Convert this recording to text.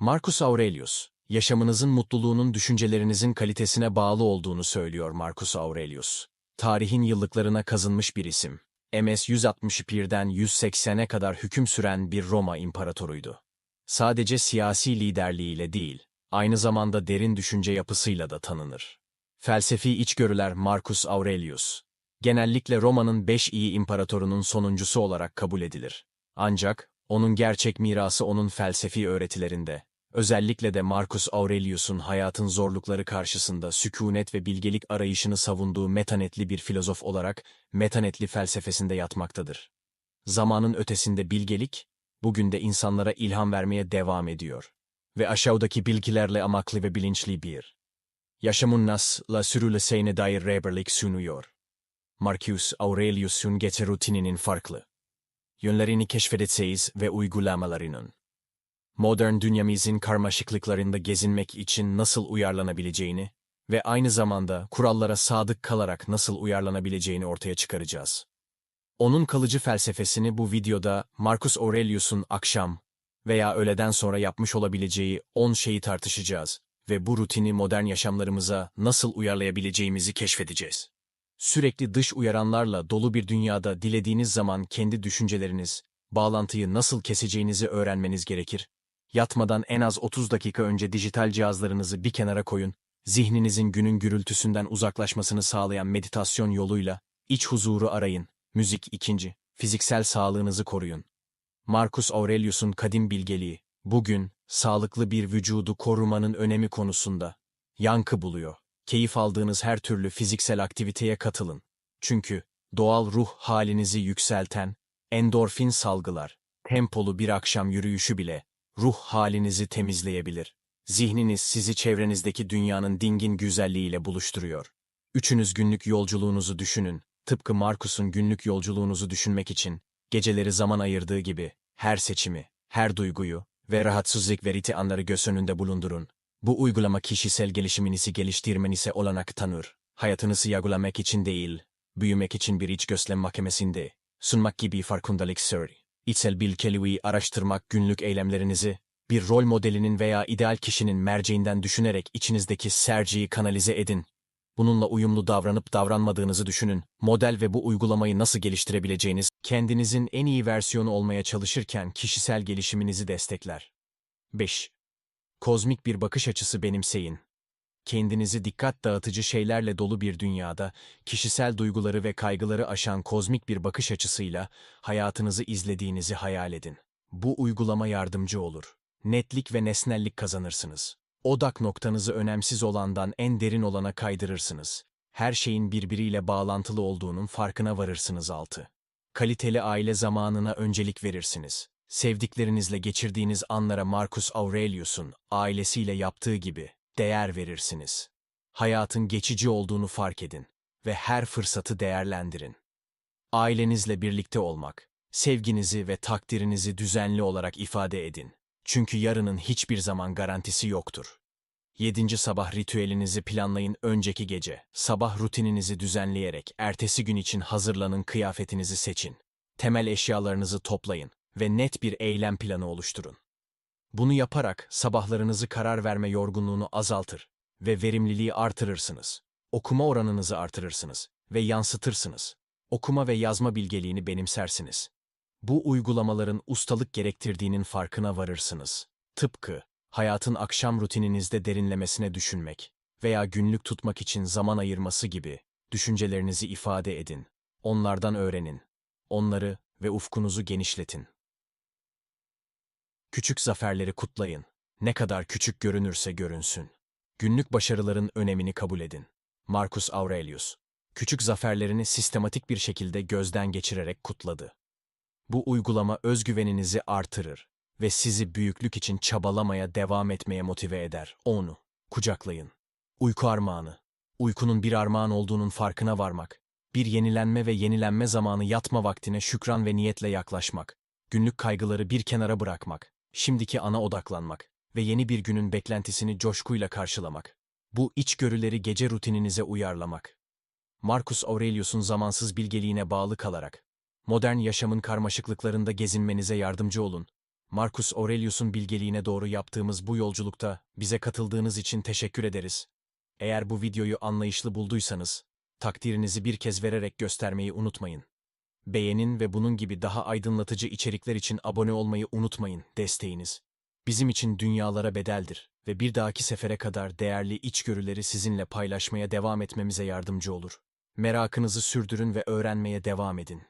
Marcus Aurelius, yaşamınızın mutluluğunun düşüncelerinizin kalitesine bağlı olduğunu söylüyor Marcus Aurelius. Tarihin yıllıklarına kazınmış bir isim. MS 161'den 180'e kadar hüküm süren bir Roma imparatoruydu. Sadece siyasi liderliğiyle değil, aynı zamanda derin düşünce yapısıyla da tanınır. Felsefi içgörüler Marcus Aurelius, genellikle Roma'nın beş iyi imparatorunun sonuncusu olarak kabul edilir. Ancak, onun gerçek mirası onun felsefi öğretilerinde, özellikle de Marcus Aurelius'un hayatın zorlukları karşısında sükunet ve bilgelik arayışını savunduğu metanetli bir filozof olarak metanetli felsefesinde yatmaktadır. Zamanın ötesinde bilgelik, bugün de insanlara ilham vermeye devam ediyor. Ve aşağıdaki bilgilerle amaklı ve bilinçli bir yaşamın nasla sürüleseyine dair rehberlik sunuyor. Marcus Aurelius'un gece rutininin farklı yönlerini keşfedeceğiz ve uygulamalarının. Modern dünyamızın karmaşıklıklarında gezinmek için nasıl uyarlanabileceğini ve aynı zamanda kurallara sadık kalarak nasıl uyarlanabileceğini ortaya çıkaracağız. Onun kalıcı felsefesini bu videoda Marcus Aurelius'un akşam veya öğleden sonra yapmış olabileceği 10 şeyi tartışacağız ve bu rutini modern yaşamlarımıza nasıl uyarlayabileceğimizi keşfedeceğiz. Sürekli dış uyaranlarla dolu bir dünyada dilediğiniz zaman kendi düşünceleriniz, bağlantıyı nasıl keseceğinizi öğrenmeniz gerekir. Yatmadan en az 30 dakika önce dijital cihazlarınızı bir kenara koyun, zihninizin günün gürültüsünden uzaklaşmasını sağlayan meditasyon yoluyla iç huzuru arayın. Müzik ikinci, fiziksel sağlığınızı koruyun. Marcus Aurelius'un kadim bilgeliği, bugün sağlıklı bir vücudu korumanın önemi konusunda yankı buluyor. Keyif aldığınız her türlü fiziksel aktiviteye katılın. Çünkü doğal ruh halinizi yükselten endorfin salgılar, tempolu bir akşam yürüyüşü bile ruh halinizi temizleyebilir. Zihniniz sizi çevrenizdeki dünyanın dingin güzelliğiyle buluşturuyor. Üçünüz günlük yolculuğunuzu düşünün. Tıpkı Markus'un günlük yolculuğunuzu düşünmek için geceleri zaman ayırdığı gibi her seçimi, her duyguyu ve rahatsızlık veriti anları göz önünde bulundurun. Bu uygulama kişisel gelişiminizi geliştirmenize olanak tanır. Hayatınızı yargılamak için değil, büyümek için bir iç gözlem mahkemesinde sunmak gibi farkındalık sır. İçsel bilgeliği araştırmak günlük eylemlerinizi, bir rol modelinin veya ideal kişinin merceğinden düşünerek içinizdeki serciyi kanalize edin. Bununla uyumlu davranıp davranmadığınızı düşünün. Model ve bu uygulamayı nasıl geliştirebileceğiniz, kendinizin en iyi versiyonu olmaya çalışırken kişisel gelişiminizi destekler. 5. Kozmik bir bakış açısı benimseyin. Kendinizi dikkat dağıtıcı şeylerle dolu bir dünyada, kişisel duyguları ve kaygıları aşan kozmik bir bakış açısıyla hayatınızı izlediğinizi hayal edin. Bu uygulama yardımcı olur. Netlik ve nesnellik kazanırsınız. Odak noktanızı önemsiz olandan en derin olana kaydırırsınız. Her şeyin birbiriyle bağlantılı olduğunun farkına varırsınız altı. Kaliteli aile zamanına öncelik verirsiniz. Sevdiklerinizle geçirdiğiniz anlara Marcus Aurelius'un ailesiyle yaptığı gibi değer verirsiniz. Hayatın geçici olduğunu fark edin ve her fırsatı değerlendirin. Ailenizle birlikte olmak, sevginizi ve takdirinizi düzenli olarak ifade edin. Çünkü yarının hiçbir zaman garantisi yoktur. Yedinci sabah ritüelinizi planlayın önceki gece. Sabah rutininizi düzenleyerek ertesi gün için hazırlanın kıyafetinizi seçin. Temel eşyalarınızı toplayın ve net bir eylem planı oluşturun. Bunu yaparak sabahlarınızı karar verme yorgunluğunu azaltır ve verimliliği artırırsınız. Okuma oranınızı artırırsınız ve yansıtırsınız. Okuma ve yazma bilgeliğini benimsersiniz. Bu uygulamaların ustalık gerektirdiğinin farkına varırsınız. Tıpkı hayatın akşam rutininizde derinlemesine düşünmek veya günlük tutmak için zaman ayırması gibi düşüncelerinizi ifade edin. Onlardan öğrenin. Onları ve ufkunuzu genişletin. Küçük zaferleri kutlayın. Ne kadar küçük görünürse görünsün. Günlük başarıların önemini kabul edin. Marcus Aurelius, küçük zaferlerini sistematik bir şekilde gözden geçirerek kutladı. Bu uygulama özgüveninizi artırır ve sizi büyüklük için çabalamaya devam etmeye motive eder. Onu kucaklayın. Uyku armağanı. Uykunun bir armağan olduğunun farkına varmak. Bir yenilenme ve yenilenme zamanı yatma vaktine şükran ve niyetle yaklaşmak. Günlük kaygıları bir kenara bırakmak şimdiki ana odaklanmak ve yeni bir günün beklentisini coşkuyla karşılamak. Bu içgörüleri gece rutininize uyarlamak. Marcus Aurelius'un zamansız bilgeliğine bağlı kalarak, modern yaşamın karmaşıklıklarında gezinmenize yardımcı olun. Marcus Aurelius'un bilgeliğine doğru yaptığımız bu yolculukta bize katıldığınız için teşekkür ederiz. Eğer bu videoyu anlayışlı bulduysanız, takdirinizi bir kez vererek göstermeyi unutmayın. Beğenin ve bunun gibi daha aydınlatıcı içerikler için abone olmayı unutmayın. Desteğiniz bizim için dünyalara bedeldir ve bir dahaki sefere kadar değerli içgörüleri sizinle paylaşmaya devam etmemize yardımcı olur. Merakınızı sürdürün ve öğrenmeye devam edin.